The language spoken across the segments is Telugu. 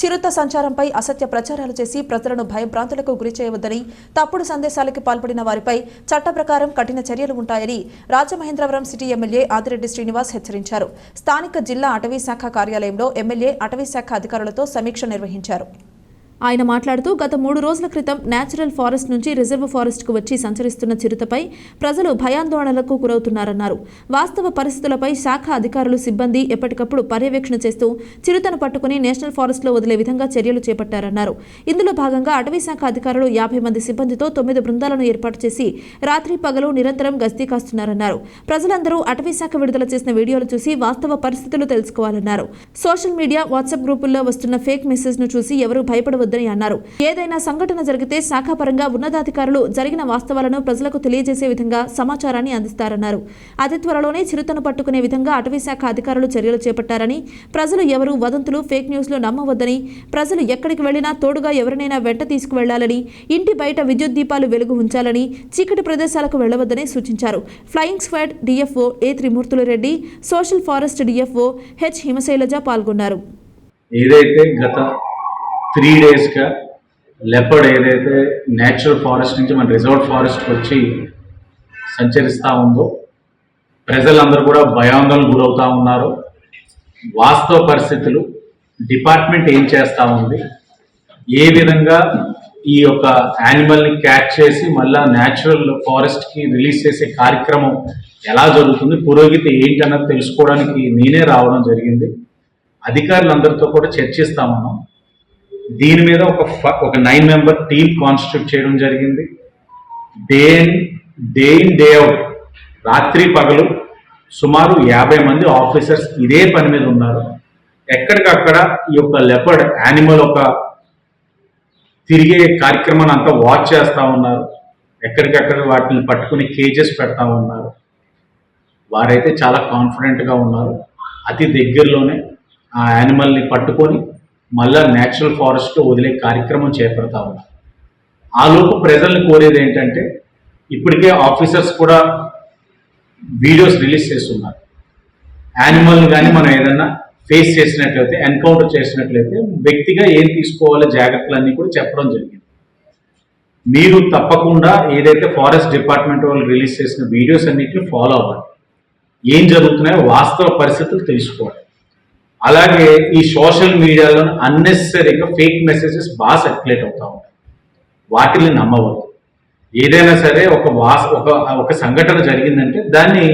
చిరుత సంచారంపై అసత్య ప్రచారాలు చేసి ప్రజలను భయభ్రాంతులకు గురి చేయవద్దని తప్పుడు సందేశాలకు పాల్పడిన వారిపై చట్ట ప్రకారం కఠిన చర్యలు ఉంటాయని రాజమహేంద్రవరం సిటీ ఎమ్మెల్యే ఆదిరెడ్డి శ్రీనివాస్ హెచ్చరించారు. స్థానిక జిల్లా అటవీ శాఖ కార్యాలయంలో ఎమ్మెల్యే అటవీ శాఖ అధికారులతో సమీక్ష నిర్వహించారు. ఆయన మాట్లాడుతూ గత మూడు రోజుల క్రితం నేచురల్ ఫారెస్ట్ నుంచి రిజర్వ్ ఫారెస్ట్కు వచ్చి సంచరిస్తున్న చిరుతపై ప్రజలు భయాందోళనలకు గురవుతున్నారన్నారు. వాస్తవ పరిస్థితులపై శాఖ అధికారులు సిబ్బంది ఎప్పటికప్పుడు పర్యవేక్షణ చేస్తూ చిరుతను పట్టుకుని నేషనల్ ఫారెస్ట్లో వదిలే విధంగా చర్యలు చేపట్టారన్నారు. ఇందులో భాగంగా అటవీ శాఖ అధికారులు యాభై మంది సిబ్బందితో తొమ్మిది బృందాలను ఏర్పాటు చేసి రాత్రి పగలు నిరంతరం గస్తీ కాస్తున్నారన్నారు. ప్రజలందరూ అటవీ శాఖ విడుదల చేసిన వీడియోలు చూసి వాస్తవ పరిస్థితులు తెలుసుకోవాలన్నారు. సోషల్ మీడియా వాట్సాప్ గ్రూపుల్లో వస్తున్న ఫేక్ మెసేజ్ను చూసి ఎవరూ భయపడవద్దని అన్నారు. ఏదైనా సంఘటన జరిగితే శాఖాపరంగా ఉన్నతాధికారులు జరిగిన వాస్తవాలను ప్రజలకు తెలియజేసే విధంగా సమాచారాన్ని అందిస్తారన్నారు. అతి త్వరలోనే చిరుతను పట్టుకునే విధంగా అటవీ శాఖ అధికారులు చర్యలు చేపట్టారని ప్రజలు ఎవరూ వదంతులు ఫేక్ న్యూస్లు నమ్మవద్దని ప్రజలు ఎక్కడికి వెళ్ళినా తోడుగా ఎవరినైనా వెంట తీసుకువెళ్ళాలని ఇంటి బయట విద్యుత్ దీపాలు వెలుగు ఉంచాలని చీకటి ప్రదేశాలకు వెళ్ళవద్దని సూచించారు. Flying squad DFO A Trimurthulu Reddy social forest DFO H Himasailaja పాల్గొన్నారు. ఏదైతే గత త్రీ డేస్గా లెపర్డ్ ఏదైతే నేచురల్ ఫారెస్ట్ నుంచి మన రిజర్వ్ ఫారెస్ట్కి వచ్చి సంచరిస్తూ ఉందో ప్రజలందరూ కూడా భయాందోళన గురవుతూ ఉన్నారు. వాస్తవ పరిస్థితులు డిపార్ట్మెంట్ ఏం చేస్తూ ఉంది ఏ విధంగా ఈ యొక్క యానిమల్ని క్యాచ్ చేసి మళ్ళా న్యాచురల్ ఫారెస్ట్కి రిలీజ్ చేసే కార్యక్రమం ఎలా జరుగుతుంది పురోగతి ఏంటన్నది తెలుసుకోవడానికి నేనే రావడం జరిగింది. అధికారులందరితో కూడా చర్చిస్తామన్నాం దీని మీద ఒక ఫ- ఒక నైన్ మెంబర్ టీమ్ కాన్స్టిట్యూట్ చేయడం జరిగింది. Day day in day out రాత్రి పగలు సుమారు యాభై మంది ఆఫీసర్స్ ఇదే పని మీద ఉన్నారు. ఎక్కడికక్కడ ఈ యొక్క లెపర్డ్ యానిమల్ ఒక తిరిగే కార్యక్రమాన్ని అంతా వాచ్ చేస్తూ ఉన్నారు. ఎక్కడికక్కడ వాటిని పట్టుకుని కేజెస్ పెడతా ఉన్నారు. వారైతే చాలా కాన్ఫిడెంట్గా ఉన్నారు. అతి దగ్గరలోనే ఆ యానిమల్ని పట్టుకొని మళ్ళా నేచురల్ ఫారెస్ట్ వదిలే కార్యక్రమం చేపడతా ఉన్నారు ఆ లోపు ప్రజల్ని కోరేది ఏంటంటే ఇప్పటికే ఆఫీసర్స్ కూడా వీడియోస్ రిలీజ్ చేస్తున్నారు. యానిమల్ని కానీ మనం ఏదన్నా ఫేస్ చేసినట్లయితే ఎన్కౌంటర్ చేసినట్లయితే వ్యక్తిగా ఏం తీసుకోవాలో జాగ్రత్తలన్నీ కూడా చెప్పడం జరిగింది. మీరు తప్పకుండా ఏదైతే ఫారెస్ట్ డిపార్ట్మెంట్ వాళ్ళు రిలీజ్ చేసిన వీడియోస్ అన్నిటిని ఫాలో అవ్వాలి ఏం జరుగుతున్నాయో వాస్తవ పరిస్థితులు తెలుసుకోవాలి. అలాగే ఈ సోషల్ మీడియాలో అన్నెసరీగా ఫేక్ మెసేజెస్ బాగా సర్క్యులేట్ అవుతా ఉంటాయి. వాటిని నమ్మవద్దు. ఏదైనా సరే ఒక వాస్ ఒక ఒక సంఘటన జరిగిందంటే దాన్ని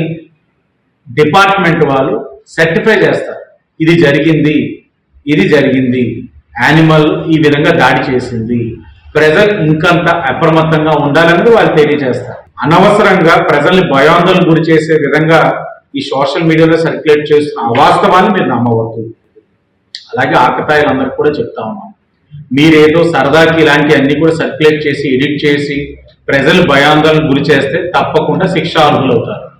డిపార్ట్మెంట్ వాళ్ళు సర్టిఫై చేస్తారు. ఇది జరిగింది ఇది జరిగింది యానిమల్ ఈ విధంగా దాడి చేసింది ప్రజలు ఇంకంత అప్రమత్తంగా ఉండాలన్నది వాళ్ళు తెలియజేస్తారు. అనవసరంగా ప్రజల్ని భయాందోళన గురి చేసే విధంగా ఈ సోషల్ మీడియాలో సర్క్యులేట్ చేస్తున్న అవాస్తవాన్ని మీరు నమ్మవద్దు. అలాగే ఆకతాయిలందరూ కూడా చెప్తా ఉన్నాం. మీరేదో సరదాకి ఇలాంటి అన్ని కూడా సర్క్యులేట్ చేసి ఎడిట్ చేసి ప్రజలు భయాందోళన గురి చేస్తే తప్పకుండా శిక్ష అర్హులవుతారు